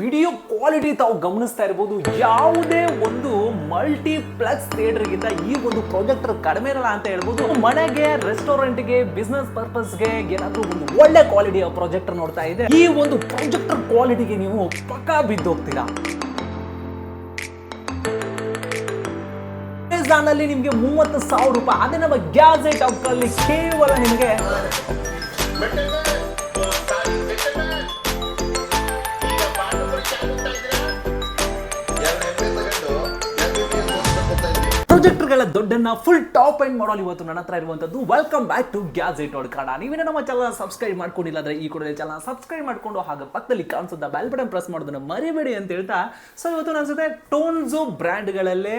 Video quality ತಾವು ಗಮನಿಸ್ತಾ ಇರ್ಬೋದು. ಯಾವುದೇ ಒಂದು ಮಲ್ಟಿಪ್ಲೆಕ್ಸ್ ಥಿಯೇಟರ್ಗಿಂತ ಈ ಒಂದು ಪ್ರಾಜೆಕ್ಟರ್ ಕಡಿಮೆ ಇರಲ್ಲ ಅಂತ ಹೇಳ್ಬೋದು. ಮನೆಗೆ, ರೆಸ್ಟೋರೆಂಟ್ಗೆ ಬಿಸ್ನೆಸ್ ಪರ್ಪಸ್ಗೆ ಏನಾದರೂ ಒಂದು ಒಳ್ಳೆ ಕ್ವಾಲಿಟಿಯ ಪ್ರಾಜೆಕ್ಟರ್ ನೋಡ್ತಾ ಇದೆ. ಈ ಒಂದು ಪ್ರಾಜೆಕ್ಟರ್ ಕ್ವಾಲಿಟಿಗೆ ನೀವು ಪಕ್ಕಾ ಬಿದ್ದೋಗ್ತೀರಾ? ಅಮೆಝಾನಲ್ಲಿ ನಿಮಗೆ ಮೂವತ್ತು ಸಾವಿರ ರೂಪಾಯಿ. ಅದೇ ನಮ್ಮ ಗ್ಯಾಜೆಟ್ ಅಲ್ಲಿ ಕೇವಲ ನಿಮಗೆ ದೊಡ್ಡನ್ನ ಫುಲ್ ಟಾಪ್ ಎಂಡ್ ಮಾಡಲ್ ಇವತ್ತು ನನ್ನ ಹತ್ರ ಇರುವಂತದ್ದು. ವೆಲ್ಕಮ್ ಬ್ಯಾಕ್ ಟು ಗ್ಯಾಜೆಟ್ ನೋಡ್ ಕನ್ನಡ ನೀವೇನೇ ನಮ್ಮ ಚಾನಲ್ ಸಬ್ಸ್ಕ್ರೈಬ್ ಮಾಡ್ಕೊಂಡಿಲ್ಲ ಅಂದ್ರೆ ಈ ಕೂಡ ಚಾನಲ್ ಸಬ್ಸ್ಕ್ರೈಬ್ ಮಾಡ್ಕೊಂಡು ಹಾಗೆ ಪಕ್ಕದಲ್ಲಿ ಕಾಣಿಸುತ್ತ ಬೆಲ್ ಬಟನ್ ಪ್ರೆಸ್ ಮಾಡೋದನ್ನ ಮರಿಬೇಡಿ ಅಂತ ಹೇಳ್ತಾ. ಸೊ ಇವತ್ತು ನನ್ನ ಜೊತೆ ಟೋನ್ಸೋ ಬ್ರ್ಯಾಂಡ್ಗಳಲ್ಲೇ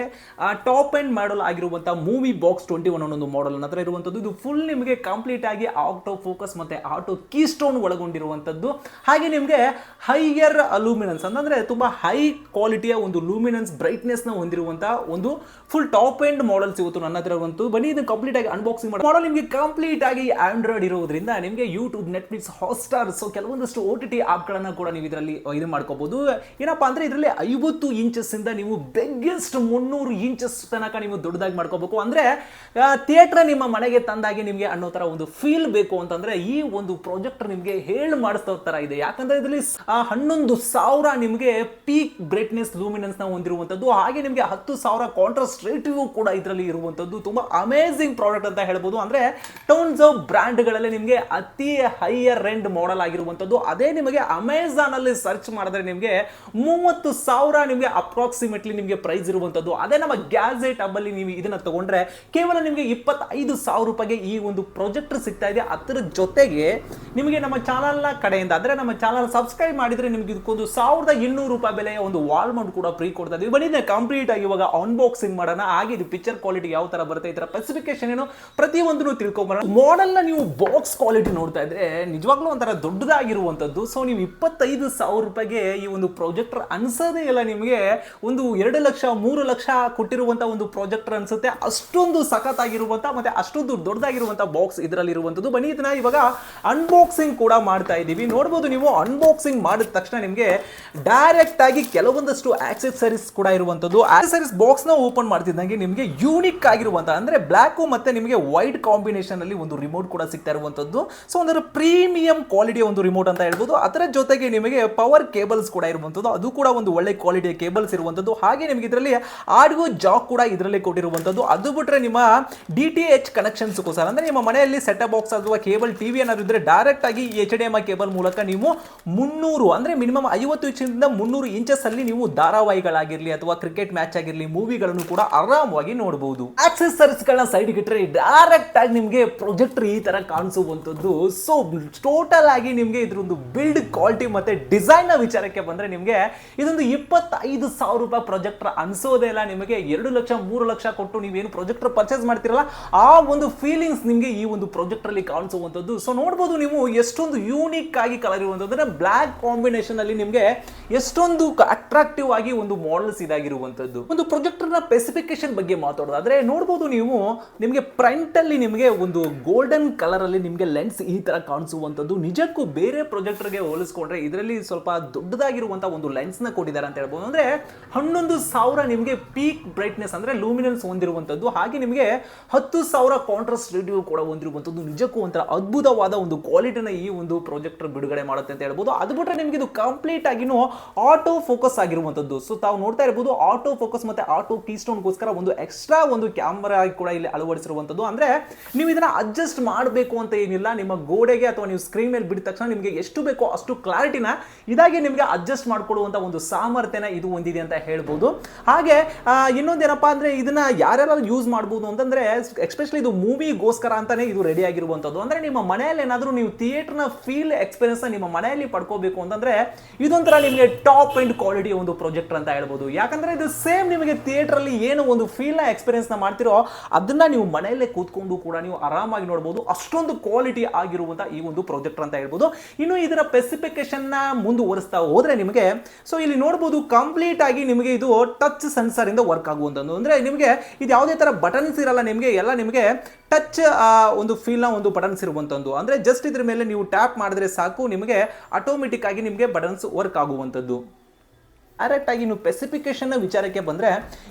ಟಾಪ್ ಎಂಡ್ ಮಾಡಲ್ ಆಗಿರುವಂಥ ಮೂವಿ ಬಾಕ್ಸ್ ಟ್ವೆಂಟಿ ಒನ್ ಒಂದು ಮಾಡಲ್ ಹತ್ರ ಇರುವಂಥದ್ದು ಇದು ಫುಲ್ ನಿಮಗೆ ಕಂಪ್ಲೀಟ್ ಆಗಿ ಆಟೋ ಫೋಕಸ್ ಮತ್ತೆ ಆಟೋ ಕೀ ಸ್ಟೋನ್ ಒಳಗೊಂಡಿರುವಂಥದ್ದು ಹಾಗೆ ನಿಮಗೆ ಹೈಯರ್ ಲೂಮಿನೆನ್ಸ್ ಅಂತಂದ್ರೆ ತುಂಬಾ ಹೈ ಕ್ವಾಲಿಟಿಯ ಒಂದು ಲೂಮಿನೆನ್ಸ್ ಬ್ರೈಟ್ನೆಸ್ನ ಹೊಂದಿರುವಂತಹ ಒಂದು ಫುಲ್ ಟಾಪ್ ಎಂಡ್ ಮಾಡಲ್ಸ್ ಇವತ್ತು ನನ್ನ ಹತ್ರ ಬಂತು. ಬನ್ನಿ ಇದು ಕಂಪ್ಲೀಟ್ ಆಗಿ ಅನ್ಬಾಕ್ಸಿಂಗ್ ಮಾಡಿ ಮಾಡೋ ನಿಮಗೆ ಕಂಪ್ಲೀಟ್ ಆಗಿ ಆಂಡ್ರಾಯ್ಡ್ ಇರೋದ್ರಿಂದ ನಿಮಗೆ ಯೂಟ್ಯೂಬ್ ನೆಟ್ಫ್ಲಿಕ್ಸ್ ಹಾಟ್ಸ್ಟಾರ್ ಸೊ ಕೆಲವೊಂದಷ್ಟು ಓ ಟಿ ಟಿ ಆಪ್ಗಳನ್ನು ಕೂಡ ನೀವು ಇದರಲ್ಲಿ ಇದು ಮಾಡ್ಕೋಬಹುದು ಏನಪ್ಪಾ ಅಂದ್ರೆ ಇದರಲ್ಲಿ ಐವತ್ತು ಇಂಚಸ್ ಇಂದ ನೀವು ಬೆಗ್ಗೆಸ್ಟ್ ಮುನ್ನೂರು ಇಂಚಸ್ ತನಕ ನೀವು ದೊಡ್ಡದಾಗಿ ಮಾಡ್ಕೋಬೇಕು. ಅಂದ್ರೆ ಥಿಯೇಟರ್ ನಿಮ್ಮ ಮನೆಗೆ ತಂದಾಗಿ ನಿಮಗೆ ಅನ್ನೋ ತರ ಒಂದು ಫೀಲ್ ಬೇಕು ಅಂತಂದ್ರೆ ಈ ಒಂದು ಪ್ರಾಜೆಕ್ಟ್ ನಿಮಗೆ ಹೇಳಿ ಮಾಡಿಸ್ತೋ ತರ ಇದೆ. ಯಾಕಂದ್ರೆ ಇದರಲ್ಲಿ ಹನ್ನೊಂದು ಸಾವಿರ ನಿಮಗೆ ಪೀಕ್ ಬ್ರೈಟ್ನೆಸ್ನ ಹೊಂದಿರುವಂತದ್ದು. ಹಾಗೆ ನಿಮಗೆ ಹತ್ತು ಸಾವಿರ ಕಾಂಟ್ರಾಸ್ಟ್ ರೇಟಿವ್ ಕೂಡ ಇದರಲ್ಲಿ ಇರುವಂತದ್ದು ತುಂಬಾ ಅಮೇಝಿಂಗ್ ಪ್ರಾಡಕ್ಟ್ ಅಂತ ಹೇಳ್ಬೋದು. ಅಂದ್ರೆ ಟೌನ್ಸ್ ಆಫ್ ಬ್ರ್ಯಾಂಡ್ಗಳಲ್ಲಿ ನಿಮಗೆ ಅತಿ ಹೈಯರ್ ರೆಂಡ್ ಮಾಡೆಲ್ ಆಗಿರುವಂತದ್ದು. ಅದೇ ನಿಮಗೆ ಅಮೆಝಾನ್ ಅಲ್ಲಿ ಸರ್ಚ್ ಮಾಡಿದ್ರೆ ನಿಮಗೆ ಮೂವತ್ತು ಸಾವಿರ ನಿಮಗೆ ಅಪ್ರಾಕ್ಸಿಮೇಟ್ಲಿ ನಿಮಗೆ ಪ್ರೈಸ್ ಇರುವಂತದ್ದು. ಅದೇ ನಮ್ಮ ಗ್ಯಾಜೆಟ್ ಹಬ್ಬಲ್ಲಿ ನೀವು ಇದನ್ನ ತಗೊಂಡ್ರೆ ಕೇವಲ ನಿಮಗೆ ಇಪ್ಪತ್ತೈದು ಸಾವಿರ ರೂಪಾಯಿಗೆ ಈ ಒಂದು ಪ್ರೊಜೆಕ್ಟರ್ ಸಿಗ್ತಾ ಇದೆ. ಅದರ ಜೊತೆಗೆ ನಿಮಗೆ ನಮ್ಮ ಚಾನಲ್ನ ಕಡೆಯಿಂದ, ಅಂದ್ರೆ ನಮ್ಮ ಚಾನಲ್ ಸಬ್ಸ್ಕ್ರೈಬ್ ಮಾಡಿದ್ರೆ ನಿಮಗೆ ಇದಕ್ಕೊಂದು ಸಾವಿರದ ಇನ್ನೂರು ರೂಪಾಯಿ ಬೆಲೆಯ ಒಂದು ವಾಲ್ಮೌಂಟ್ ಕೂಡ ಫ್ರೀ ಕೊಡ್ತಾ ಇದೀವಿ ಬನ್ನಿ ಕಂಪ್ಲೀಟ್ ಆಗಿ ಇವಾಗ ಅನ್ಬಾಕ್ಸಿಂಗ್ ಮಾಡೋಣ. ಹಾಗೆ ಇದು ಪಿಕ್ಚರ್ ಕ್ವಾಲಿಟಿ ಯಾವ ತರ ಬರುತ್ತೆ ಈ ತರ ಸ್ಪೆಸಿಫಿಕೇಶನ್ ಏನು, ಪ್ರತಿಯೊಂದನ್ನು ತಿಳ್ಕೊಂಬರೋಣ ಮಾಡೆಲ್ನ ನೀವು ಬಾಕ್ಸ್ ಕ್ವಾಲಿಟಿ ನೋಡ್ತಾ ಇದ್ರೆ ನಿಜವಾಗ್ಲೂ ಒಂಥರ ದೊಡ್ಡದಾಗಿರುವಂತದ್ದು ಸೊ ನೀವು ಇಪ್ಪತ್ತೈದು ಸಾವಿರ ರೂಪಾಯಿಗೆ ಈ ಒಂದು ಪ್ರಾಜೆಕ್ಟರ್ ಅನ್ಸೋದೇ ಇಲ್ಲ ನಿಮಗೆ. ಒಂದು ಎರಡು ಲಕ್ಷ, ಮೂರು ಲಕ್ಷ ಕೊಟ್ಟಿರುವಂತ ಒಂದು ಪ್ರಾಜೆಕ್ಟರ್ ಅನ್ಸುತ್ತೆ. ಅಷ್ಟೊಂದು ಸಖತ್ತಾಗಿರುವಂತ ಮತ್ತೆ ಅಷ್ಟೊಂದು ದೊಡ್ಡದಾಗಿರುವಂತ ಬಾಕ್ಸ್ ಇದರಲ್ಲಿ ಇರುವಂತದ್ದು ಬನ್ನಿ, ಇದನ್ನ ಇವಾಗ ಅನ್ಬಾಕ್ಸಿಂಗ್ ಕೂಡ ಮಾಡ್ತಾ ಇದ್ದೀವಿ. ನೋಡ್ಬೋದು ನೀವು ಅನ್ಬಾಕ್ಸಿಂಗ್ ಮಾಡಿದ ತಕ್ಷಣ ನಿಮಗೆ ಡೈರೆಕ್ಟ್ ಆಗಿ ಕೆಲವೊಂದಷ್ಟು ಆಕ್ಸೆಸರೀಸ್ ಕೂಡ ಇರುವಂತದ್ದು ಆಕ್ಸೆಸರೀಸ್ ಬಾಕ್ಸ್ನ ಓಪನ್ ಮಾಡ್ತಿದ್ದಂಗೆ ನಿಮಗೆ ಯೂನಿಕ್ ಆಗಿರುವಂತ, ಅಂದ್ರೆ ಬ್ಲಾಕ್ ಮತ್ತೆ ನಿಮಗೆ ವೈಟ್ ಕಾಂಬಿನೇಷನ್ ಅಲ್ಲಿ ಒಂದು ರಿಮೋಟ್ ಕೂಡ ಸಿಗ್ತಾ ಇರುವಂತದ್ದು. ಸೊ ಒಂದರ ಪ್ರೀಮಿಯಂ ಕ್ವಾಲಿಟಿಯ ಒಂದು ರಿಮೋಟ್ ಅಂತ ಹೇಳ್ಬೋದು. ಅದರ ಜೊತೆಗೆ ನಿಮಗೆ ಪವರ್ ಕೇಬಲ್ಸ್ ಕೂಡ ಇರುವಂತದ್ದು. ಅದು ಕೂಡ ಒಂದು ಒಳ್ಳೆ ಕ್ವಾಲಿಟಿಯ ಕೇಬಲ್ಸ್ ಇರುವಂತದ್ದು. ಹಾಗೆ ನಿಮಗೆ ಇದರಲ್ಲಿ ಆಡಿಯೋ ಜಾಕ್ ಕೂಡ ಇದರಲ್ಲಿ ಕೊಟ್ಟಿರುವಂತದ್ದು. ಅದು ಬಿಟ್ರೆ ನಿಮ್ಮ ಡಿ ಟಿ ಎಚ್ ಕನೆಕ್ಷನ್ಸ್ಗೋಸ್ಕರ ಅಂದ್ರೆ ನಿಮ್ಮ ಮನೆಯಲ್ಲಿ ಸೆಟ್ ಬಾಕ್ಸ್ ಅಥವಾ ಕೇಬಲ್ ಟಿವಿ ಏನಾದ್ರು ಇದ್ರೆ ಡೈರೆಕ್ಟ್ ಆಗಿ ಎಚ್ ಡಿ ಎಂ ಕೇಬಲ್ ಮೂಲಕ ನೀವು ಮುನ್ನೂರು, ಅಂದ್ರೆ ಮಿನಿಮಮ್ ಐವತ್ತು ಇಂಚಿನಿಂದ ಮುನ್ನೂರು ಇಂಚಸ್ ಅಲ್ಲಿ ನೀವು ಧಾರಾವಾಹಿಗಳಾಗಿರ್ಲಿ ಅಥವಾ ಕ್ರಿಕೆಟ್ ಮ್ಯಾಚ್ ಆಗಿರಲಿ ಮೂವಿಗಳನ್ನು ಕೂಡ ಆರಾಮವಾಗಿ ನೋಡಬಹುದು ಆಕ್ಸೆಸರೀಸ್ ಗಳನ್ನ ಸೈಡ್ ಇಟ್ಟರೆ ಡೈರೆಕ್ಟ್ ಆಗಿ ನಿಮಗೆ ಪ್ರೊಜೆಕ್ಟರ್ ಈ ತರ ಕಾಣಿಸುವಂಥದ್ದು. ಸೊ ಟೋಟಲ್ ಆಗಿ ನಿಮಗೆ ಇದ್ರೊಂದು ಬಿಲ್ಡ್ ಕ್ವಾಲಿಟಿ ಮತ್ತೆ ಡಿಸೈನ್ನ ವಿಚಾರಕ್ಕೆ ಬಂದ್ರೆ ನಿಮಗೆ ಇದೊಂದು ಇಪ್ಪತ್ತೈದು ಸಾವಿರ ರೂಪಾಯಿ ಪ್ರೊಜೆಕ್ಟರ್ ಅನ್ಸೋದೇ ಇಲ್ಲ. ನಿಮಗೆ ಎರಡು ಲಕ್ಷ, ಮೂರು ಲಕ್ಷ ಕೊಟ್ಟು ನೀವೇನು ಪ್ರೊಜೆಕ್ಟರ್ ಪರ್ಚೇಸ್ ಮಾಡ್ತಿರಲ್ಲ, ಆ ಒಂದು ಫೀಲಿಂಗ್ಸ್ ನಿಮಗೆ ಈ ಒಂದು ಪ್ರೊಜೆಕ್ಟರ್ ಅಲ್ಲಿ ಕಾಣಿಸುವಂತದ್ದು ಸೊ ನೋಡ್ಬೋದು ನೀವು ಎಷ್ಟೊಂದು ಯೂನಿಕ್ ಆಗಿ ಕಲರ್ ಇರುವಂಥದ್ದು. ಬ್ಲಾಕ್ ಕಾಂಬಿನೇಷನ್ ಅಲ್ಲಿ ನಿಮಗೆ ಎಷ್ಟೊಂದು ಅಟ್ರಾಕ್ಟಿವ್ ಆಗಿ ಒಂದು ಮಾಡಲ್ಸ್ ಇದಾಗಿರುವಂಥದ್ದು. ಒಂದು ಪ್ರೊಜೆಕ್ಟರ್ನ ಸ್ಪೆಸಿಫಿಕೇಶನ್ ಬಗ್ಗೆ ಮಾತಾಡೋದಾದ್ರೆ ನೋಡ್ಬೋದು ನೀವು, ನಿಮಗೆ ಫ್ರಂಟಲ್ಲಿ ನಿಮಗೆ ಒಂದು ಗೋಲ್ಡನ್ ಕಲರ್ ಅಲ್ಲಿ ನಿಮಗೆ ಲೆನ್ಸ್ ಈ ತರ ಕಾಣಿಸುವಂತದ್ದು ನಿಜಕ್ಕೂ ಬೇರೆ ಪ್ರೊಜೆಕ್ಟರ್ಗೆ ಹೋಲಿಸ್ಕೊಂಡ್ರೆ ಇದರಲ್ಲಿ ಸ್ವಲ್ಪ ದೊಡ್ಡದಾಗಿರುವಂಥ ಒಂದು ಲೆನ್ಸ್ನ ಕೊಟ್ಟಿದ್ದಾರೆ ಅಂತ ಹೇಳ್ಬೋದು. ಅಂದ್ರೆ ಹನ್ನೊಂದು ಸಾವಿರ ನಿಮಗೆ ಪೀಕ್ ಬ್ರೈಟ್ನೆಸ್ ಅಂದ್ರೆ ಲೂಮಿನೆನ್ಸ್ ಹೊಂದಿರುವಂತದ್ದು ಹಾಗೆ ನಿಮಗೆ ಹತ್ತು ಸಾವಿರ ಕಾಂಟ್ರಾಸ್ಟ್ ರೇಡಿಯೋ ಕೂಡ ಹೊಂದಿರುವಂಥದ್ದು. ನಿಜಕ್ಕೂ ಒಂಥರ ಅದ್ಭುತವಾದ ಒಂದು ಕ್ವಾಲಿಟಿನ ಈ ಒಂದು ಪ್ರಾಜೆಕ್ಟರ್ ಬಿಡುಗಡೆ ಮಾಡುತ್ತೆ ಅಂತ ಹೇಳ್ಬೋದು. ಅದು ಬಿಟ್ಟರೆ ನಿಮಗೆ ಇದು ಕಂಪ್ಲೀಟ್ ಆಗಿನೂ ಆಟೋ ಫೋಕಸ್ ಆಗಿರುವಂತದ್ದು ಸೊ ತಾವು ನೋಡ್ತಾ ಇರ್ಬೋದು ಆಟೋ ಫೋಕಸ್ ಮತ್ತೆ ಆಟೋ ಕೀಸ್ಟೋನ್ಗೋಸ್ಕರ ಒಂದು ಎಕ್ಸ್ಟ್ರಾ ಒಂದು ಕ್ಯಾಮ್ರಾ ಕೂಡ ಇಲ್ಲಿ ಅಳವಡಿಸಿರುವಂತದ್ದು. ಅಂದ್ರೆ ನೀವು ಇದನ್ನ ಅಡ್ಜಸ್ಟ್ ಮಾಡಬೇಕು ಅಂತ ಏನಿಲ್ಲ. ನಿಮ್ಮ ಗೋಡೆಗೆ ಅಥವಾ ನೀವು ಸ್ಕ್ರೀನ್ ಮೇಲೆ ಬಿಡಿದ ತಕ್ಷಣ ನಿಮಗೆ ಎಷ್ಟು ಬೇಕೋ ಅಷ್ಟು ಕ್ಲಾರಿಟಿನ ಇದಾಗಿ ನಿಮಗೆ ಅಡ್ಜಸ್ಟ್ ಮಾಡ್ಕೊಳ್ಳುವಂತ ಒಂದು ಸಾಮರ್ಥ್ಯನ ಇದು ಹೊಂದಿದೆ ಅಂತ ಹೇಳ್ಬೋದು. ಹಾಗೆ ಇನ್ನೊಂದೇನಪ್ಪ ಅಂದ್ರೆ ಇದನ್ನ ಯಾರೆಲ್ಲ ಯೂಸ್ ಮಾಡ್ಬೋದು ಅಂತಂದ್ರೆ ಎಸ್ಪೆಷಲಿ ಇದು ಮೂವಿಗೋಸ್ಕರ ಅಂತಾನೆ ಇದು ರೆಡಿ ಆಗಿರುವಂತದ್ದು. ಅಂದ್ರೆ ನಿಮ್ಮ ಮನೆಯಲ್ಲಿ ಏನಾದರೂ ನೀವು ಥಿಯೇಟರ್ನ ಫೀಲ್ ಎಕ್ಸ್ಪೀರಿಯನ್ಸ್ ನಿಮ್ಮ ಮನೆಯಲ್ಲಿ ಪಡ್ಕೋಬೇಕು ಅಂತಂದ್ರೆ ಇದೊಂಥರ ನಿಮಗೆ ಟಾಪ್ ಅಂಡ್ ಕ್ವಾಲಿಟಿ ಒಂದು ಪ್ರಾಜೆಕ್ಟ್ ಅಂತ ಹೇಳ್ಬೋದು. ಯಾಕಂದ್ರೆ ಇದು ಸೇಮ್ ನಿಮಗೆ ಥಿಯೇಟರ್ ಅಲ್ಲಿ ಏನು ಒಂದು ಫೀಲ್ನ ಎಕ್ಸ್ಪೀರಿಯನ್ಸ್ ನ ಮಾಡ್ತಿರೋ, ಅದನ್ನ ನೀವು ಮನೆಯಲ್ಲೇ ಕೂತ್ಕೊಂಡು ಕೂಡ ನೀವು ಆರಾಮಾಗಿ ನೋಡಬಹುದು ಅಷ್ಟೊಂದು ಕ್ವಾಲಿಟಿ ಆಗಿರುವಂತ ಈ ಒಂದು ಪ್ರಾಜೆಕ್ಟ್ ಅಂತ ಹೇಳ್ಬೋದು. ಇನ್ನು ಇದರ ಸ್ಪೆಸಿಫಿಕೇಶನ್ನ ಮುಂದುವರಿಸ್ತಾ ಹೋದ್ರೆ ನಿಮಗೆ ಸೊ ಇಲ್ಲಿ ನೋಡಬಹುದು ಕಂಪ್ಲೀಟ್ ಆಗಿ ನಿಮಗೆ ಇದು ಟಚ್ ಸೆನ್ಸರ್ ಇಂದ ವರ್ಕ್ ಆಗುವಂಥದ್ದು ಅಂದ್ರೆ ನಿಮಗೆ ಇದು ಯಾವುದೇ ತರ ಬಟನ್ಸ್ ಇರಲ್ಲ ನಿಮಗೆ, ಎಲ್ಲ ನಿಮಗೆ ಟಚ್ ಒಂದು ಫೀಲ್ನ ಒಂದು ಬಟನ್ಸ್ ಇರುವಂತದ್ದು. ಅಂದ್ರೆ ಜಸ್ಟ್ ಇದ್ರ ಮೇಲೆ ನೀವು ಟ್ಯಾಪ್ ಮಾಡಿದ್ರೆ ಸಾಕು, ನಿಮಗೆ ಆಟೋಮೆಟಿಕ್ ಆಗಿ ನಿಮಗೆ ಬಟನ್ಸ್ ವರ್ಕ್ ಆಗುವಂಥದ್ದು ಡೈರೆಕ್ಟ್ ಆಗಿ ನೀವು ಸ್ಪೆಸಿಫಿಕೇಶನ್ ವಿಚಾರಕ್ಕೆ ಬಂದ್ರೆ,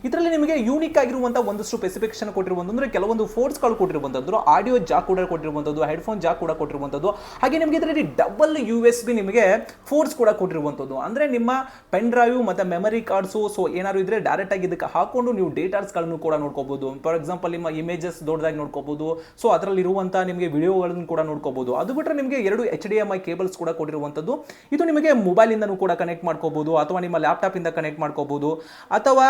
ಇದರಲ್ಲಿ ನಿಮಗೆ ಯೂನಿಕ್ ಆಗಿರುವಂಥ ಒಂದಷ್ಟು ಸ್ಪೆಸಿಫಿಕೇಶನ್ ಕೊಟ್ಟಿರುವಂತಂದ್ರೆ ಕೆಲವೊಂದು ಫೋರ್ಸ್ಗಳು ಕೊಟ್ಟಿರುವಂಥದ್ದು ಆಡಿಯೋ ಜಾಕ್ ಕೂಡ ಕೊಟ್ಟಿರುವಂಥದ್ದು ಹೆಡ್ಫೋನ್ ಜಾಕ್ ಕೂಡ ಕೊಟ್ಟಿರುವಂಥದ್ದು, ಹಾಗೆ ನಿಮಗೆ ಇದರಲ್ಲಿ ಡಬಲ್ ಯು ಎಸ್ ಬಿ ನಿಮಗೆ ಫೋರ್ಸ್ ಕೂಡ ಕೊಟ್ಟಿರುವಂತದ್ದು ಅಂದ್ರೆ ನಿಮ್ಮ ಪೆನ್ ಡ್ರೈವ್ ಮತ್ತು ಮೆಮರಿ ಕಾರ್ಡ್ಸು ಸೊ ಏನಾದ್ರು ಇದ್ರೆ ಡೈರೆಕ್ಟ್ ಆಗಿ ಇದಕ್ಕೆ ಹಾಕೊಂಡು ನೀವು ಡೇಟಾಸ್ಗಳನ್ನು ಕೂಡ ನೋಡ್ಕೋಬಹುದು ಫಾರ್ ಎಕ್ಸಾಂಪಲ್ ನಿಮ್ಮ ಇಮೇಜಸ್ ದೊಡ್ಡದಾಗಿ ನೋಡ್ಕೋಬಹುದು ಸೊ ಅದರಲ್ಲಿ ಇರುವಂತ ನಿಮಗೆ ವಿಡಿಯೋಗಳನ್ನು ಕೂಡ ನೋಡ್ಕೋಬಹುದು ಅದು ಬಿಟ್ಟರೆ ನಿಮಗೆ ಎರಡು H D M I cables ಕೂಡ ಕೊಟ್ಟಿರುವಂತದ್ದು ಇದು ನಿಮಗೆ ಮೊಬೈಲ್ ಇಂದನೂ ಕೂಡ ಕನೆಕ್ಟ್ ಮಾಡ್ಕೋಬಹುದು ಅಥವಾ ನಿಮ್ಮ ಲ್ಯಾಪ್ಟಾಪ್ ಇಂದ ಕನೆಕ್ಟ್ ಮಾಡ್ಕೋಬಹುದು ಅಥವಾ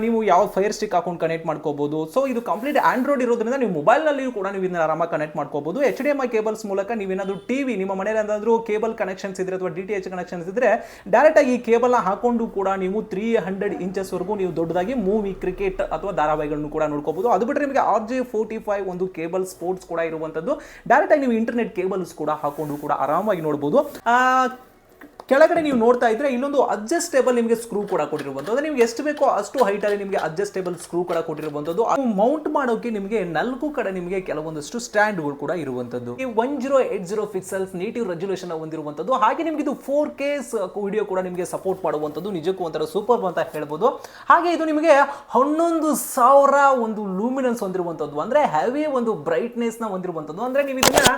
ನೀವು ಯಾವ ಫೈರ್ ಸ್ಟಿಕ್ ಹಾಕೊಂಡು ಕನೆಕ್ಟ್ ಮಾಡ್ಕೋಬಹುದು ಸೊ ಇದು ಕಂಪ್ಲೀಟ್ ಆಂಡ್ರಾಯ್ಡ್ ಇರೋದ್ರಿಂದ ನೀವು ಮೊಬೈಲ್ ನಲ್ಲಿಯೂ ಕೂಡ ನೀವು ಇದನ್ನ ಆರಾಮಾಗಿ ಕನೆಕ್ಟ್ ಮಾಡ್ಕೋಬಹುದು H D M I cables ಮೂಲಕ ನೀವೇನಾದ್ರೂ ಟಿವಿ ನಿಮ್ಮ ಮನೆಯಲ್ಲಿ ಏನಾದ್ರೂ ಕೇಬಲ್ ಕನೆಕ್ಷನ್ಸ್ ಇದ್ರೆ ಅಥವಾ ಡಿ ಟಿ ಎಚ್ ಕನೆಕ್ಷನ್ಸ್ ಇದ್ರೆ ಡೈರೆಕ್ಟ್ ಆಗಿ ಈ ಕೇಬಲ್ ಹಾಕೊಂಡು ಕೂಡ ನೀವು ತ್ರೀ ಹಂಡ್ರೆಡ್ ಇಂಚಸ್ ವರೆಗೂ ನೀವು ದೊಡ್ಡದಾಗಿ ಮೂವಿ ಕ್ರಿಕೆಟ್ ಅಥವಾ ಧಾರಾವಾಹಿಗಳನ್ನು ಕೂಡ ನೋಡ್ಕೋಬಹುದು ಅದು ಬಿಟ್ಟರೆ ನಿಮಗೆ ಆರ್ ಜೆ ಫೋರ್ಟಿ ಫೈವ್ ಒಂದು ಕೇಬಲ್ ಸ್ಪೋರ್ಟ್ಸ್ ಕೂಡ ಇರುವಂತದ್ದು. ಡೈರೆಕ್ಟ್ ಆಗಿ ನೀವು ಇಂಟರ್ನೆಟ್ ಕೇಬಲ್ಸ್ ಕೂಡ ಹಾಕೊಂಡು ಕೂಡ ಆರಾಮಾಗಿ ನೋಡಬಹುದು ಆ, ಕೆಳಗಡೆ ನೀವು ನೋಡ್ತಾ ಇದ್ರೆ ಇಲ್ಲೊಂದು ಅಡ್ಜಸ್ಟೇಬಲ್ ನಿಮಗೆ ಸ್ಕ್ರೂ ಕೂಡ ಕೊಟ್ಟಿರುವಂಥದ್ದು. ನಿಮ್ಗೆ ಎಷ್ಟು ಬೇಕೋ ಅಷ್ಟು ಹೈಟ್ ಅಲ್ಲಿ ನಿಮಗೆ ಅಡ್ಜಸ್ಟೇಬಲ್ ಸ್ಕ್ರೂ ಕೂಡ ಕೊಟ್ಟಿರುವಂಥದ್ದು. ಮೌಂಟ್ ಮಾಡೋಕೆ ನಿಮಗೆ ನಾಲ್ಕು ಕಡೆ ನಿಮಗೆ ಕೆಲವೊಂದಷ್ಟು ಸ್ಟ್ಯಾಂಡ್ಗಳು ಕೂಡ ಇರುವಂಥದ್ದು. ಈ one zero eight zero pixels native resolution ಹೊಂದಿರುವಂಥದ್ದು. ಹಾಗೆ ನಿಮಗೆ ಇದು ಫೋರ್ ಕೇಸ್ ವಿಡಿಯೋ ಕೂಡ ನಿಮಗೆ ಸಪೋರ್ಟ್ ಮಾಡುವಂಥದ್ದು. ನಿಜಕ್ಕೂ ಒಂಥರ ಸೂಪರ್ ಅಂತ ಹೇಳ್ಬೋದು. ಹಾಗೆ ಇದು ನಿಮಗೆ ಹನ್ನೊಂದು ಸಾವಿರ ಒಂದು ಲೂಮಿನೆನ್ಸ್ ಹೊಂದಿರುವಂಥದ್ದು. ಅಂದ್ರೆ ಹೆವಿ ಒಂದು ಬ್ರೈಟ್ನೆಸ್ನ ಹೊಂದಿರುವಂಥದ್ದು. ಅಂದ್ರೆ ನೀವು ಇದನ್ನ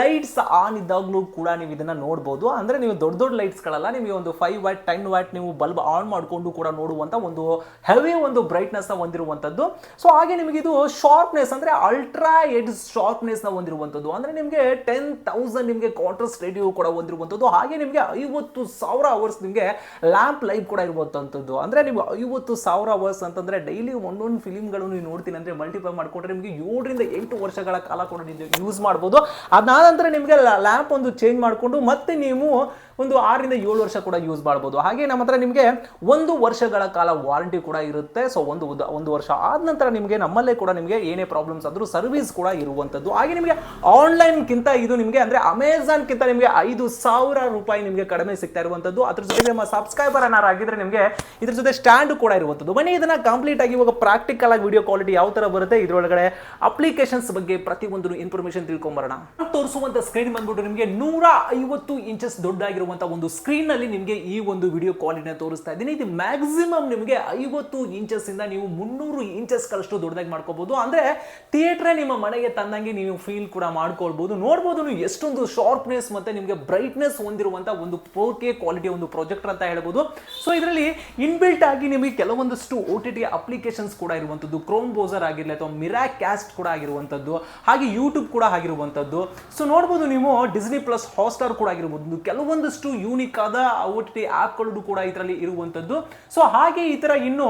ಲೈಟ್ಸ್ ಆನ್ ಇದ್ದಾಗಲೂ ಕೂಡ ನೀವು ಇದನ್ನ ನೋಡ್ಬೋದು. ಅಂದ್ರೆ ನೀವು ದೊಡ್ಡ ದೊಡ್ಡ ಲೈಟ್ಸ್ಗಳಲ್ಲ ನಿಮಗೆ ಒಂದು ಫೈವ್ ವ್ಯಾಟ್ ಟೆನ್ ವ್ಯಾಟ್ ನೀವು ಬಲ್ಬ್ ಆನ್ ಮಾಡಿಕೊಂಡು ಕೂಡ ನೋಡುವಂತ ಒಂದು ಹೆವಿ ಒಂದು ಬ್ರೈಟ್ನೆಸ್ನ ಹೊಂದಿರುವಂಥದ್ದು ಸೊ ಹಾಗೆ ನಿಮಗೆ ಇದು ಶಾರ್ಪ್ನೆಸ್ ಅಂದ್ರೆ ಅಲ್ಟ್ರಾ ಎಡ್ ಶಾರ್ಪ್ನೆಸ್ನ ಹೊಂದಿರುವಂಥದ್ದು ಅಂದ್ರೆ ನಿಮಗೆ ಟೆನ್ ತೌಸಂಡ್ ನಿಮಗೆ ಕಾಂಟ್ರಾಸ್ಟ್ ರೇಡಿಯೋ ಕೂಡ ಹೊಂದಿರುವಂಥದ್ದು ಹಾಗೆ ನಿಮಗೆ ಐವತ್ತು ಸಾವಿರ ಅವರ್ಸ್ ನಿಮಗೆ ಲ್ಯಾಂಪ್ ಲೈಫ್ ಕೂಡ ಇರುವಂಥದ್ದು ಅಂದ್ರೆ ನೀವು ಐವತ್ತು ಸಾವಿರ ಅವರ್ಸ್ ಅಂತಂದ್ರೆ ಡೈಲಿ ಒಂದೊಂದು ಫಿಲಿಮ್ಗಳು ನೀವು ನೋಡ್ತೀನಿ ಅಂದ್ರೆ ಮಲ್ಟಿಪ್ಲೈ ಮಾಡಿಕೊಂಡ್ರೆ ನಿಮಗೆ ಏಳರಿಂದ ಎಂಟು ವರ್ಷಗಳ ಕಾಲ ಕೂಡ ನೀವು ಯೂಸ್ ಮಾಡ್ಬೋದು. ಅದಾದ ನಂತರ ನಿಮಗೆ ಲ್ಯಾಂಪ್ ಒಂದು ಚೇಂಜ್ ಮಾಡಿಕೊಂಡು ಮತ್ತೆ ನೀವು ಒಂದು ಆರರಿಂದ ಏಳು ವರ್ಷ ಕೂಡ ಯೂಸ್ ಮಾಡ್ಬೋದು. ಹಾಗೆ ನಮ್ಮ ಹತ್ರ ನಿಮಗೆ ಒಂದು ವರ್ಷಗಳ ಕಾಲ ವಾರಂಟಿ ಕೂಡ ಇರುತ್ತೆ. ಸೊ ಒಂದು ಒಂದು ವರ್ಷ ಆದ ನಂತರ ನಿಮಗೆ ನಮ್ಮಲ್ಲೇ ಕೂಡ ನಿಮಗೆ ಏನೇ ಪ್ರಾಬ್ಲಮ್ಸ್ ಆದರೂ ಸರ್ವಿಸ್ ಕೂಡ ಇರುವಂಥದ್ದು ಹಾಗೆ ನಿಮಗೆ ಆನ್ಲೈನ್ಗಿಂತ ಇದು ನಿಮಗೆ ಅಂದರೆ ಅಮೆಝಾನ್ಗಿಂತ ನಿಮಗೆ ಐದು ಸಾವಿರ ರೂಪಾಯಿ ನಿಮಗೆ ಕಡಿಮೆ ಸಿಗ್ತಾ ಇರುವಂಥದ್ದು ಅದ್ರ ಜೊತೆಗೆ ನಮ್ಮ ಸಬ್ಸ್ಕ್ರೈಬರ್ ಏನಾರು ಆಗಿದ್ರೆ ನಿಮಗೆ ಇದ್ರ ಜೊತೆ ಸ್ಟ್ಯಾಂಡ್ ಕೂಡ ಇರುವಂಥದ್ದು ಮನೆ ಇದನ್ನು ಕಂಪ್ಲೀಟ್ ಆಗಿ ಇವಾಗ ಪ್ರಾಕ್ಟಿಕಲ್ ಆಗಿ ವಿಡಿಯೋ ಕ್ವಾಲಿಟಿ ಯಾವ ಥರ ಬರುತ್ತೆ? ಇದರೊಳಗಡೆ ಅಪ್ಲಿಕೇಶನ್ಸ್ ಬಗ್ಗೆ ಪ್ರತಿಯೊಂದು ಇನ್ಫಾರ್ಮೇಶನ್ ತಿಳ್ಕೊಂಬರೋಣ. ತೋರಿಸುವಂತ ಸ್ಕ್ರೀನ್ ಬಂದ್ಬಿಟ್ಟು ನಿಮಗೆ ನೂರ ಐವತ್ತು ಇಂಚಸ್ ದೊಡ್ಡಾಗಿರುವಂತ ಒಂದು ಸ್ಕ್ರೀನ್ನಲ್ಲಿ ನಿಮಗೆ ಈ ಒಂದು ವಿಡಿಯೋ ಕ್ವಾಲಿಟಿನ ತೋರಿಸ್ತಾ ಇದ್ದೀನಿ. ಇದು ಮ್ಯಾಕ್ಸಿಮಮ್ ನಿಮಗೆ ಐವತ್ತು ಇಂದ ನೀವು ಮುನ್ನೂರು ಇಂಚಸ್ ಗಳಷ್ಟು ದೊಡ್ಡದಾಗಿ ಮಾಡ್ಕೋಬಹುದು ಅಂದ್ರೆ ಥಿಯೇಟ್ರೇ ನಿಮ್ಮ ಮನೆಗೆ ತಂದಂಗೆ ನೀವು ಫೀಲ್ ಕೂಡ ಮಾಡ್ಕೊಳ್ಬಹುದು ನೋಡ್ಬೋದು ನೀವು ಎಷ್ಟೊಂದು ಶಾರ್ಪ್ನೆಸ್ ಮತ್ತೆ ನಿಮಗೆ ಬ್ರೈಟ್ನೆಸ್ ಹೊಂದಿರುವಂಥ ಒಂದು ಫೋರ್ ಕೆ ಕ್ವಾಲಿಟಿ ಒಂದು ಪ್ರಾಜೆಕ್ಟರ್ ಅಂತ ಹೇಳ್ಬೋದು. ಸೊ ಇದರಲ್ಲಿ ಇನ್ಬಿಲ್ಟ್ ಆಗಿ ನಿಮಗೆ ಕೆಲವೊಂದಷ್ಟು ಓ ಟಿ ಟಿ ಅಪ್ಲಿಕೇಶನ್ಸ್ ಕೂಡ ಇರುವಂಥದ್ದು. ಕ್ರೋಮ್ ಬೋಸರ್ ಆಗಿರಲಿ ಅಥವಾ ಮಿರಾ ಕ್ಯಾಸ್ಟ್ ಕೂಡ ಆಗಿರುವಂಥದ್ದು. ಹಾಗೆ ಯೂಟ್ಯೂಬ್ ಕೂಡ ಆಗಿರುವಂಥದ್ದು. ಸೊ ನೋಡ್ಬೋದು ನೀವು ಡಿಸ್ನಿ ಪ್ಲಸ್ ಹಾಟ್ಸ್ಟಾರ್ ಕೂಡ ಆಗಿರ್ಬೋದು. ಕೆಲವೊಂದಷ್ಟು ಯೂನಿಕ್ ಆದ ಓ ಟಿ ಟಿ ಆ್ಯಪ್ಗಳು ಕೂಡ ಇದರಲ್ಲಿ ಇರುವಂಥದ್ದು ಸೊ ಹಾಗೆ ಈ ಥರ ಇನ್ನು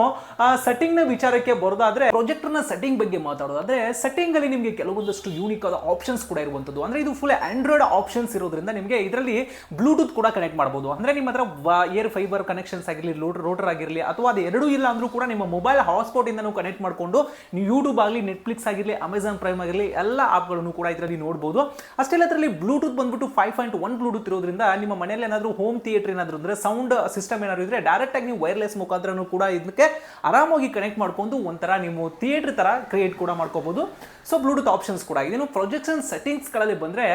ನ ವಿಚಾರಕ್ಕೆ ಬರೋದಾದ್ರೆ ಪ್ರೊಜೆಕ್ಟರ್ನ ಸೆಟ್ಟಿಂಗ್ ಬಗ್ಗೆ ಮಾತಾಡೋದಾದ್ರೆ ಸೆಟ್ಟಿಂಗ್ ಅಲ್ಲಿ ನಿಮಗೆ ಕೆಲವೊಂದಷ್ಟು ಯೂನಿಕ್ ಆದ ಆಪ್ಷನ್ಸ್ ಕೂಡ ಇರುವಂಥದ್ದು ಅಂದ್ರೆ ಇದು ಫುಲ್ ಆಂಡ್ರಾಯ್ಡ್ ಆಪ್ಷನ್ಸ್ ಇರೋದ್ರಿಂದ ನಿಮಗೆ ಇದರಲ್ಲಿ ಬ್ಲೂಟೂತ್ ಕೂಡ ಕನೆಕ್ಟ್ ಮಾಡಬಹುದು ಅಂದ್ರೆ ನಿಮ್ಮ ಹತ್ರ ಏರ್ ಫೈಬರ್ ಕನೆಕ್ಷನ್ಸ್ ಆಗಿರಲಿ ರೋಟರ್ ಆಗಿರಲಿ, ಅಥವಾ ಅದು ಎರಡೂ ಇಲ್ಲ ಅಂದ್ರೂ ಕೂಡ ನಿಮ್ಮ ಮೊಬೈಲ್ ಹಾಟ್ಸ್ಪಾಟ್ ಇಂದ ಕನೆಕ್ಟ್ ಮಾಡಿಕೊಂಡು ನೀವು ಯೂಟ್ಯೂಬ್ ಆಗಲಿ ನೆಟ್ಫ್ಲಿಕ್ಸ್ ಆಗಿರಲಿ ಅಮೆಝಾನ್ ಪ್ರೈಮ್ ಆಗಿರಲಿ, ಎಲ್ಲ ಆಪ್ಗಳನ್ನು ಕೂಡ ಇದರಲ್ಲಿ ನೋಡಬಹುದು ಅಷ್ಟೇ ಅದರಲ್ಲಿ ಬ್ಲೂಟೂತ್ ಬಂದ್ಬಿಟ್ಟು ಫೈವ್ ಪಾಯಿಂಟ್ ಒನ್ ಬ್ಲೂಟೂತ್ ಇರೋದ್ರಿಂದ ನಿಮ್ಮ ಮನೆಯಲ್ಲಿ ಏನಾದರೂ ಹೋಮ್ ಥಿಯೇಟರ್ ಏನಾದರೂ ಅಂದರೆ ಸೌಂಡ್ ಸಿಸ್ಟಮ್ ಏನಾದ್ರು ಇದ್ರೆ ಡೈರೆಕ್ಟಾಗಿ ನೀವು ವೈರ್ಲೆಸ್ ಮುಖಾಂತರನೂ ಕೂಡ ಇದಕ್ಕೆ ಆರಾಮಾಗಿ ಕನೆಕ್ಟ್ ಮಾಡ್ಕೊಂಡು ಒಂಥರ ನೀವು ಥಿಯೇಟರ್ ಥರ ಕ್ರಿಯೇಟ್ ಕೂಡ ಮಾಡ್ಕೋಬಹುದು ಸೊ ಬ್ಲೂಟೂತ್ ಆಪ್ಷನ್ಸ್ ಕೂಡ. ಇದೇನು ಪ್ರೊಜೆಕ್ಷನ್ ಸೆಟ್ಟಿಂಗ್ಸ್ಗಳಲ್ಲಿ ಬಂದರೆ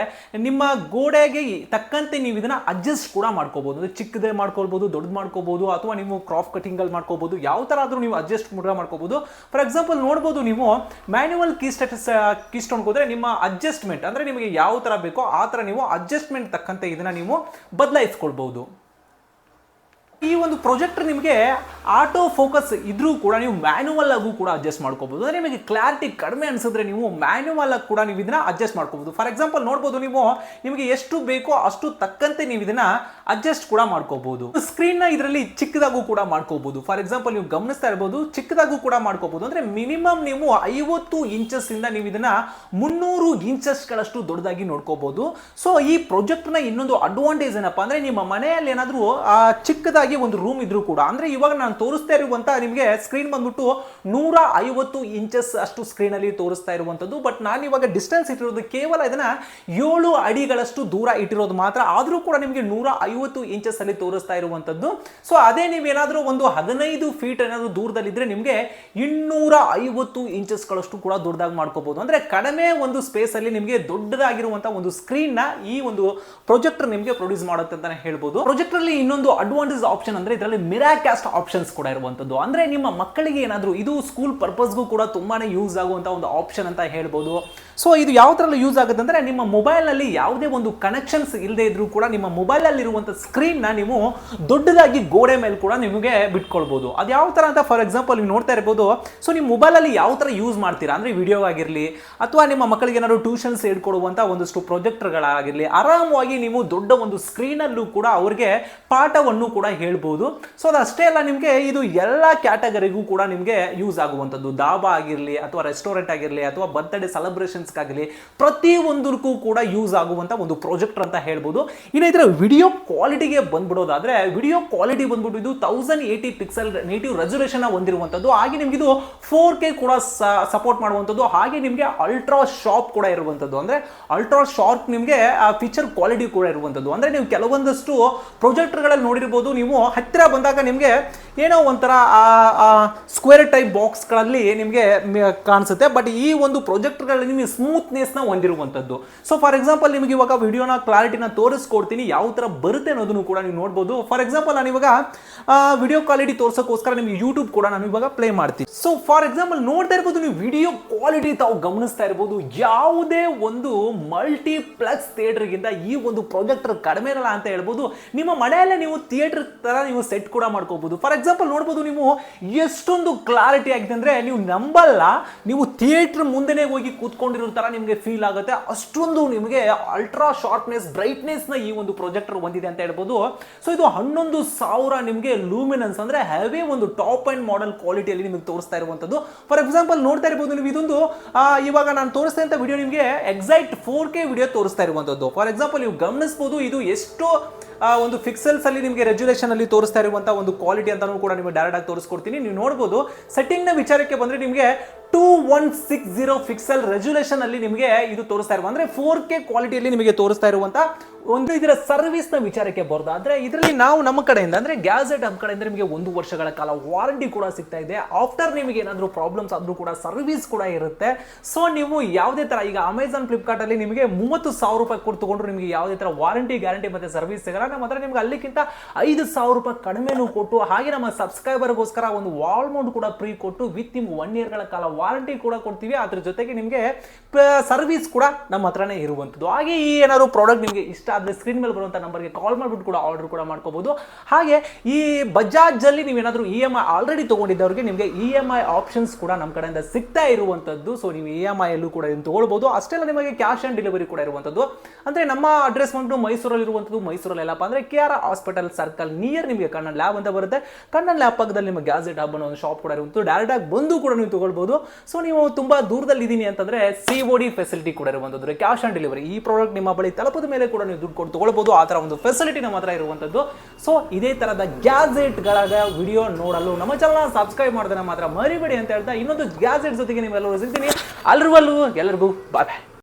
ನಿಮ್ಮ ಗೋಡೆಗೆ ತಕ್ಕಂತೆ ನೀವು ಇದನ್ನು ಅಡ್ಜಸ್ಟ್ ಕೂಡ ಮಾಡ್ಕೋಬಹುದು ಅಂದರೆ ಚಿಕ್ಕದೇ ಮಾಡ್ಕೊಳ್ಬೋದು, ದೊಡ್ಡದು ಮಾಡ್ಕೋಬೋದು, ಅಥವಾ ನೀವು ಕ್ರಾಪ್ ಕಟಿಂಗಲ್ಲಿ ಮಾಡ್ಕೋಬಹುದು ಯಾವ ಥರ ಆದರೂ ನೀವು ಅಡ್ಜಸ್ಟ್ ಕೂಡ ಮಾಡ್ಕೋಬಹುದು ಫಾರ್ ಎಕ್ಸಾಂಪಲ್ ನೋಡ್ಬೋದು ನೀವು ಮ್ಯಾನ್ಯುವಲ್ ಕೀ ಸ್ಟೇಟಸ್ ಕೀ ಹೋದ್ರೆ ನಿಮ್ಮ ಅಡ್ಜಸ್ಟ್ಮೆಂಟ್ ಅಂದರೆ ನಿಮಗೆ ಯಾವ ಥರ ಬೇಕೋ ಆ ಥರ ನೀವು ಅಡ್ಜಸ್ಟ್ಮೆಂಟ್ ತಕ್ಕಂತೆ ಇದನ್ನು ನೀವು ಬದಲಾಯಿಸ್ಕೊಳ್ಬಹುದು ಈ ಒಂದು ಪ್ರೊಜೆಕ್ಟರ್ ನಿಮಗೆ ಆಟೋ ಫೋಕಸ್ ಇದ್ರೂ ಕೂಡ ನೀವು ಮ್ಯಾನ್ಯುವಲ್ ಆಗೂ ಕೂಡ ಅಡ್ಜಸ್ಟ್ ಮಾಡ್ಕೋಬಹುದು ಅಂದ್ರೆ ನಿಮಗೆ ಕ್ಲಾರಿಟಿ ಕಡಿಮೆ ಅನ್ಸಿದ್ರೆ ನೀವು ಮ್ಯಾನ್ಯುವಲ್ ಆಗಿ ಕೂಡ ನೀವು ಇದನ್ನ ಅಡ್ಜಸ್ಟ್ ಮಾಡ್ಕೋಬಹುದು ಫಾರ್ ಎಕ್ಸಾಂಪಲ್ ನೋಡ್ಬೋದು ನೀವು ನಿಮಗೆ ಎಷ್ಟು ಬೇಕೋ ಅಷ್ಟು ತಕ್ಕಂತೆ ನೀವು ಇದನ್ನ ಅಡ್ಜಸ್ಟ್ ಕೂಡ ಮಾಡ್ಕೋಬಹುದು ಸ್ಕ್ರೀನ್ನ ಇದರಲ್ಲಿ ಚಿಕ್ಕದಾಗೂ ಕೂಡ ಮಾಡ್ಕೋಬಹುದು ಫಾರ್ ಎಕ್ಸಾಂಪಲ್ ನೀವು ಗಮನಿಸ್ತಾ ಇರಬಹುದು ಚಿಕ್ಕದಾಗೂ ಕೂಡ ಮಾಡ್ಕೋಬಹುದು ಅಂದ್ರೆ ಮಿನಿಮಮ್ ನೀವು ಐವತ್ತು ಇಂಚಸ್ ಇಂದ ನೀವು ಇದನ್ನ ಮುನ್ನೂರು ಇಂಚಸ್ ಗಳಷ್ಟು ದೊಡ್ಡದಾಗಿ ನೋಡ್ಕೋಬಹುದು ಸೊ ಈ ಪ್ರೊಜೆಕ್ಟ್ನ ಇನ್ನೊಂದು ಅಡ್ವಾಂಟೇಜ್ ಏನಪ್ಪಾ ಅಂದ್ರೆ ನಿಮ್ಮ ಮನೆಯಲ್ಲಿ ಏನಾದರೂ ಆ, ಚಿಕ್ಕದಾಗಿ ಒಂದು ರೂಮ್ ಇದ್ರೂ ಕೂಡ, ಅಂದ್ರೆ ಇವಾಗ ನಾನು ತೋರಿಸ್ತಾ ಇರುವಂತ ನಿಮಗೆ ಸ್ಕ್ರೀನ್ ಬಂದ್ಬಿಟ್ಟು ನೂರ ಐವತ್ತು ಇಂಚಸ್ ಅಷ್ಟು ಸ್ಕ್ರೀನ್ ಅಲ್ಲಿ ತೋರಿಸ್ತಾ ಇರುವಂತದ್ದು. ಬಟ್ ನಾನು ಇವಾಗ ಡಿಸ್ಟೆನ್ಸ್ ಇಟ್ಟಿರೋದು ಕೇವಲ ಇದನ್ನ ಏಳು ಅಡಿಗಳಷ್ಟು ದೂರ ಇಟ್ಟಿರೋದು ಮಾತ್ರ. ಆದರೂ ಕೂಡ ನಿಮಗೆ ನೂರ ಐವತ್ತು ಇಂಚಸ್ ಅಲ್ಲಿ ತೋರಿಸ್ತಾ ಇರುವಂತದ್ದು. ಸೊ ಅದೇ ನೀವೇನಾದ್ರೂ ಒಂದು ಹದಿನೈದು ಫೀಟ್ ಏನಾದ್ರು ದೂರದಲ್ಲಿದ್ರೆ ನಿಮಗೆ ಇನ್ನೂರ ಐವತ್ತು ಇಂಚಸ್ ಗಳಷ್ಟು ಕೂಡ ದೊಡ್ಡದಾಗಿ ಮಾಡ್ಕೋಬಹುದು ಅಂದ್ರೆ ಕಡಿಮೆ ಒಂದು ಸ್ಪೇಸ್ ಅಲ್ಲಿ ನಿಮಗೆ ದೊಡ್ಡದಾಗಿರುವಂತಹ ಒಂದು ಸ್ಕ್ರೀನ್ನ ಈ ಒಂದು ಪ್ರೊಜೆಕ್ಟರ್ ನಿಮಗೆ ಪ್ರೊಡ್ಯೂಸ್ ಮಾಡುತ್ತೆ ಅಂತಾನೆ ಹೇಳ್ಬೋದು. ಪ್ರೊಜೆಕ್ಟರ್ ಅಲ್ಲಿ ಇನ್ನೊಂದು ಅಡ್ವಾಂಟೇಜ್ ಆಪ್ಷನ್ ಅಂದ್ರೆ ಇದರಲ್ಲಿ ಮಿರಾಕ್ಯಾಸ್ಟ್ ಆಪ್ಷನ್ಸ್ ಕೂಡ ಇರುವಂತದ್ದು. ಅಂದ್ರೆ ನಿಮ್ಮ ಮಕ್ಕಳಿಗೆ ಏನಾದರೂ ಇದು ಸ್ಕೂಲ್ ಪರ್ಪಸ್ಗೂ ಕೂಡ ತುಂಬಾನೇ ಯೂಸ್ ಆಗುವಂತ ಒಂದು ಆಪ್ಷನ್ ಅಂತ ಹೇಳ್ಬೋದು. ಸೊ ಇದು ಯಾವ ಥರ ಯೂಸ್ ಆಗುತ್ತೆ ಅಂದ್ರೆ ನಿಮ್ಮ ಮೊಬೈಲ್ನಲ್ಲಿ ಯಾವುದೇ ಒಂದು ಕನೆಕ್ಷನ್ಸ್ ಇಲ್ಲದೆ ಇದ್ರೂ ಕೂಡ ನಿಮ್ಮ ಮೊಬೈಲಲ್ಲಿ ಇರುವಂಥ ಸ್ಕ್ರೀನ್ನ ನೀವು ದೊಡ್ಡದಾಗಿ ಗೋಡೆ ಮೇಲೆ ಕೂಡ ನಿಮಗೆ ಬಿಟ್ಕೊಳ್ಬೋದು. ಅದು ಯಾವ ಥರ ಅಂತ ಫಾರ್ ಎಕ್ಸಾಂಪಲ್ ನೀವು ನೋಡ್ತಾ ಇರ್ಬೋದು. ಸೊ ನಿಮ್ಮ ಮೊಬೈಲಲ್ಲಿ ಯಾವ ಥರ ಯೂಸ್ ಮಾಡ್ತೀರಾ? ಅಂದರೆ ವಿಡಿಯೋ ಆಗಿರಲಿ, ಅಥವಾ ನಿಮ್ಮ ಮಕ್ಕಳಿಗೆ ಏನಾದರೂ ಟ್ಯೂಷನ್ಸ್ ಹೇಳ್ಕೊಡುವಂಥ ಒಂದಷ್ಟು ಪ್ರೊಜೆಕ್ಟರ್ಗಳಾಗಿರಲಿ ಆರಾಮವಾಗಿ ನೀವು ದೊಡ್ಡ ಒಂದು ಸ್ಕ್ರೀನಲ್ಲೂ ಕೂಡ ಅವ್ರಿಗೆ ಪಾಠವನ್ನು ಕೂಡ ಹೇಳ್ಬೋದು. ಸೊ ಅದಷ್ಟೇ ಅಲ್ಲ, ನಿಮಗೆ ಇದು ಎಲ್ಲ ಕ್ಯಾಟಗರಿಗೂ ಕೂಡ ನಿಮಗೆ ಯೂಸ್ ಆಗುವಂಥದ್ದು. ದಾಬಾ ಆಗಿರಲಿ ಅಥವಾ ರೆಸ್ಟೋರೆಂಟ್ ಆಗಿರಲಿ ಅಥವಾ ಬರ್ತ್ಡೇ ಸೆಲೆಬ್ರೇಷನ್ಸ್ಗಾಗಲಿ ಪ್ರತಿ ಒಂದಕ್ಕೂ ಕೂಡ ಯೂಸ್ ಆಗುವಂಥ ಒಂದು ಪ್ರಾಜೆಕ್ಟರ್ ಅಂತ ಹೇಳ್ಬೋದು. ಇನ್ನು ಇದರ ವಿಡಿಯೋ ಕ್ವಾಲಿಟಿಗೆ ಬಂದ್ಬಿಡೋದಾದ್ರೆ, ವಿಡಿಯೋ ಕ್ವಾಲಿಟಿ ಬಂದ್ಬಿಟ್ಟು ಇದು thousand eighty pixel native resolution ಹೊಂದಿರುವಂಥದ್ದು. ಹಾಗೆ ನಿಮ್ಗೆ ಇದು ಫೋರ್ ಕೆ ಕೂಡ ಸಪೋರ್ಟ್ ಮಾಡುವಂಥದ್ದು. ಹಾಗೆ ನಿಮಗೆ ಅಲ್ಟ್ರಾ ಶಾರ್ಪ್ ಕೂಡ ಇರುವಂಥದ್ದು. ಅಂದರೆ ಅಲ್ಟ್ರಾ ಶಾರ್ಪ್ ನಿಮಗೆ ಫೀಚರ್ ಕ್ವಾಲಿಟಿ ಕೂಡ ಇರುವಂಥದ್ದು. ಅಂದ್ರೆ ನೀವು ಕೆಲವೊಂದಷ್ಟು ಪ್ರೊಜೆಕ್ಟರ್ಗಳಲ್ಲಿ ನೋಡಿರ್ಬೋದು, ನೀವು ಹತ್ತಿರ ಬಂದಾಗ ನಿಮಗೆ ಏನೋ ಒಂಥರ ಸ್ಕ್ವೇರ್ ಟೈಪ್ ಬಾಕ್ಸ್ಗಳಲ್ಲಿ ನಿಮಗೆ ಕಾಣಿಸುತ್ತೆ. ಬಟ್ ಈ ಒಂದು ಪ್ರೊಜೆಕ್ಟರ್ಗಳಲ್ಲಿ ನಿಮಗೆ ಸ್ಮೂತ್ನೆಸ್ನ ಹೊಂದಿರುವಂಥದ್ದು. ಸೊ ಫಾರ್ ಎಕ್ಸಾಂಪಲ್ ನಿಮಗೆ ಇವಾಗ ವಿಡಿಯೋನ ಕ್ಲಾರಿಟಿನ ತೋರಿಸ್ಕೊಡ್ತೀನಿ. ಯಾವ ಥರ ಬರುತ್ತೆ ಅನ್ನೋದನ್ನು ಕೂಡ ನೀವು ನೋಡ್ಬೋದು. ಫಾರ್ ಎಕ್ಸಾಂಪಲ್ ನಾನು ಇವಾಗ ವಿಡಿಯೋ ಕ್ವಾಲಿಟಿ ತೋರಿಸೋಕ್ಕೋಸ್ಕರ ನಿಮಗೆ ಯೂಟ್ಯೂಬ್ ಕೂಡ ನಾನು ಇವಾಗ ಪ್ಲೇ ಮಾಡ್ತೀನಿ. ಸೊ ಫಾರ್ ಎಕ್ಸಾಂಪಲ್ ನೋಡ್ತಾ ಇರ್ಬೋದು ನೀವು ವಿಡಿಯೋ ಕ್ವಾಲಿಟಿ ತಾವು ಗಮನಿಸ್ತಾ ಇರ್ಬೋದು. ಯಾವುದೇ ಒಂದು ಮಲ್ಟಿಪ್ಲೆಕ್ಸ್ ಥಿಯೇಟರ್ಗಿಂತ ಈ ಒಂದು ಪ್ರೊಜೆಕ್ಟರ್ ಕಡಿಮೆ ಇರಲ್ಲ ಅಂತ ಹೇಳ್ಬೋದು. ನಿಮ್ಮ ಮನೆಯಲ್ಲೇ ನೀವು ಥಿಯೇಟರ್ ತರ ನೀವು ಸೆಟ್ ಕೂಡ ಮಾಡ್ಕೋಬಹುದು. ಫಾರ್ ಎಕ್ಸಾಂಪಲ್ ನೋಡ್ಬೋದು ನೀವು ಎಷ್ಟೊಂದು ಕ್ಲಾರಿಟಿ ಆಗಿದೆ ಅಂದ್ರೆ ನೀವು ನಂಬಲ್ಲ, ನೀವು ಥಿಯೇಟರ್ ಮುಂದೆನೆ ಹೋಗಿ ಕೂತ್ಕೊಂಡಿರೋ ತರ ನಿಮಗೆ ಫೀಲ್ ಆಗುತ್ತೆ. ಅಷ್ಟೊಂದು ನಿಮಗೆ ಅಲ್ಟ್ರಾ ಶಾರ್ಪ್ನೆಸ್ ಬ್ರೈಟ್ನೆಸ್ನ ಈ ಒಂದು ಪ್ರೊಜೆಕ್ಟರ್ ಹೊಂದಿದೆ ಅಂತ ಹೇಳ್ಬೋದು. ಸೊ ಇದು ಹನ್ನೊಂದು ಸಾವಿರ ನಿಮಗೆ ಲೂಮಿನನ್ಸ್ ಅಂದ್ರೆ ಹ್ಯಾವೇ ಒಂದು ಟಾಪ್ ಆ್ಯಂಡ್ ಮಾಡೆಲ್ ಕ್ವಾಲಿಟಿಯಲ್ಲಿ ನಿಮಗೆ ತೋರಿಸ್ತಾ ಇರುವಂತದ್ದು ಫಾರ್ ಎಕ್ಸಾಂಪಲ್ ನೋಡ್ತಾ ಇರ್ಬೋದು ನೀವು ಇದೊಂದು ಇವಾಗ ನಾನು ತೋರಿಸ್ತಾ ವಿಡಿಯೋ ನಿಮಗೆ ಎಕ್ಸೈಟ್ ಫೋರ್ ಕೆ ವಿಡಿಯೋ ತೋರಿಸ್ತಾ ಇರುವಂತದ್ದು ಫಾರ್ ಎಕ್ಸಾಂಪಲ್ ನೀವು ಗಮನಿಸಬಹುದು ಇದು ಎಷ್ಟು ಆ, ಒಂದು ಫಿಕ್ಸೆಲ್ಸ್ ಅಲ್ಲಿ ನಿಮಗೆ ರೆಜುಲೇಷನ್ ಅಲ್ಲಿ ತೋರಿಸ್ತಾ ಇರುವಂತಹ ಒಂದು ಕ್ವಾಲಿಟಿ ಅಂತ ಕೂಡ ನಿಮಗೆ ಡೈರೆಕ್ಟ್ ಆಗಿ ತೋರಿಸ್ಕೊಡ್ತೀನಿ. ನೀವು ನೋಡಬಹುದು ಸೆಟ್ಟಿಂಗ್ನ ವಿಚಾರಕ್ಕೆ ಬಂದ್ರೆ ನಿಮಗೆ two one six zero pixel resolution ಅಲ್ಲಿ ನಿಮಗೆ ಇದು ತೋರಿಸ್ತಾ ಇರುವ ಅಂದ್ರೆ ಫೋರ್ ಕೆ ಕ್ವಾಲಿಟಿಯಲ್ಲಿ ನಿಮಗೆ ತೋರಿಸ್ತಾ ಇರುವಂತಹ ಒಂದು ಇದರ ಸರ್ವಿಸ್ನ ವಿಚಾರಕ್ಕೆ ಬರೋದಾದ್ರೆ ಇದರಲ್ಲಿ ನಾವು ನಮ್ಮ ಕಡೆಯಿಂದ ಅಂದ್ರೆ ಗ್ಯಾಜೆಟ್ ಹಬ್ ಕಡೆಯಿಂದ ನಿಮಗೆ ಒಂದು ವರ್ಷಗಳ ಕಾಲ ವಾರಂಟಿ ಕೂಡ ಸಿಗ್ತಾ ಇದೆ. ಆಫ್ಟರ್ ನಿಮಗೆ ಏನಾದರೂ ಪ್ರಾಬ್ಲಮ್ಸ್ ಆದ್ರೂ ಕೂಡ ಸರ್ವಿಸ್ ಕೂಡ ಇರುತ್ತೆ. ಸೊ ನೀವು ಯಾವುದೇ ತರ ಈಗ ಅಮೆಝಾನ್ ಫ್ಲಿಪ್ಕಾರ್ಟ್ ಅಲ್ಲಿ ನಿಮಗೆ ಮೂವತ್ತು ಸಾವಿರ ರೂಪಾಯಿ ಕೊಟ್ಟು ತಗೊಂಡ್ರು ನಿಮಗೆ ಯಾವುದೇ ತರ ವಾರಂಟಿ ಗ್ಯಾರಂಟಿ ಮತ್ತೆ ಸರ್ವಿಸ್ ಸಿಗಲ್ಲ. ನಮ್ಮ ಹತ್ರ ನಿಮ್ಗೆ ಅಲ್ಲಿಗಿಂತ ಐದು ಸಾವಿರ ರೂಪಾಯಿ ಕಡಿಮೆನೂ ಕೊಟ್ಟು, ಹಾಗೆ ನಮ್ಮ ಸಬ್ಸ್ಕ್ರೈಬರ್ಗೋಸ್ಕರ ಒಂದು ವಾಲ್ ಮೌಂಟ್ ಕೂಡ ಫ್ರೀ ಕೊಟ್ಟು ವಿತ್ ನಿಮ್ಗೆ ಒನ್ ಇಯರ್ಗಳ ಕಾಲ ವಾರಂಟಿ ಕೂಡ ಕೊಡ್ತೀವಿ. ಅದ್ರ ಜೊತೆಗೆ ನಿಮಗೆ ಸರ್ವಿಸ್ ಕೂಡ ನಮ್ಮ ಹತ್ರನೇ ಇರುವಂಥದ್ದು. ಹಾಗೆ ಈ ಏನಾದ್ರು ಪ್ರಾಡಕ್ಟ್ ನಿಮಗೆ ಇಷ್ಟ ಆದರೆ ಸ್ಕ್ರೀನ್ ಮೇಲೆ ಬರುವಂಥ ನಂಬರ್ಗೆ ಕಾಲ್ ಮಾಡಿಬಿಟ್ಟು ಕೂಡ ಆರ್ಡರ್ ಕೂಡ ಮಾಡ್ಕೋಬಹುದು ಹಾಗೆ ಈ ಬಜಾಜ್ ಅಲ್ಲಿ ನೀವೇನಾದರೂ ಇ ಎಂ ಐ ಆಲ್ರೆಡಿ ತಗೊಂಡಿದ್ದವ್ರಿಗೆ ನಿಮಗೆ ಇ ಎಂ ಐ ಆಪ್ಷನ್ಸ್ ಕೂಡ ನಮ್ಮ ಕಡೆಯಿಂದ ಸಿಗ್ತಾ ಇರುವಂಥದ್ದು. ಸೊ ನೀವು ಇ ಎಂ ಐ ಅಲ್ಲೂ ಕೂಡ ಇದನ್ನು ತಗೊಳ್ಬೋದು. ಅಷ್ಟೆಲ್ಲ ನಿಮಗೆ ಕ್ಯಾಶ್ ಆನ್ ಡೆಲಿವರಿ ಕೂಡ ಇರುವಂಥದ್ದು. ಅಂದ್ರೆ ನಮ್ಮ ಅಡ್ರೆಸ್ ಬಂದು ಮೈಸೂರಲ್ಲಿ ಇರುವಂಥದ್ದು ಮೈಸೂರಲ್ಲಿ ಎಲ್ಲಪ್ಪ ಅಂದ್ರೆ K R hospital circle near ನಿಮಗೆ ಕಣ್ಣನ್ ಲ್ಯಾಬ್ ಅಂತ ಬರುತ್ತೆ. ಕಣ್ಣನ್ ಲ್ಯಾಬ್ ಪಕ್ಕದಲ್ಲಿ ನಿಮ್ಮ ಗ್ಯಾಜೆಟ್ ಹಬ್ ಒಂದು ಶಾಪ್ ಕೂಡ ಇರುವಂಥದ್ದು ಡೈರೆಕ್ಟ್ ಆಗಿ ಬಂದು ಕೂಡ ನೀವು ತಗೊಳ್ಬೋದು. ಸೊ ನೀವು ತುಂಬಾ ದೂರದಲ್ಲಿ ಇದ್ದೀನಿ ಅಂತಂದ್ರೆ ಸಿ ಒ ಡಿ ಫೆಸಿಲಿಟಿ ಕೂಡ ಇರುವಂಥದ್ದು ಕ್ಯಾಶ್ ಆನ್ ಡೆಲಿವರಿ ಈ ಪ್ರಾಡಕ್ಟ್ ನಿಮ್ಮ ಬಳಿ ತಲುಪದ ಮೇಲೆ ಕೂಡ ನೀವು ದುಡ್ಡು ಕೊಟ್ಟು ತೊಗೊಳ್ಬೋದು. ಆ ಥರ ಒಂದು ಫೆಸಿಲಿಟಿ ನಮ್ಮ ಹತ್ರ ಇರುವಂಥದ್ದು ಸೊ ಇದೇ ಥರದ ಗ್ಯಾಜೆಟ್ಗಳ ವಿಡಿಯೋ ನೋಡಲು ನಮ್ಮ ಚಾನಲ್ ಸಬ್ಸ್ಕ್ರೈಬ್ ಮಾಡಿದ್ರೆ ಮಾತ್ರ ಮರಿಬೇಡಿ ಅಂತ ಹೇಳ್ತಾ ಇನ್ನೊಂದು ಗ್ಯಾಜೆಟ್ ಜೊತೆಗೆ ನೀವೆಲ್ಲರೂ ಸಿಗ್ತೀನಿ. ಅಲ್ರವಲ್ಲೂ ಎಲ್ಲರಿಗೂ ಬಾಯ್ ಬಾಯ್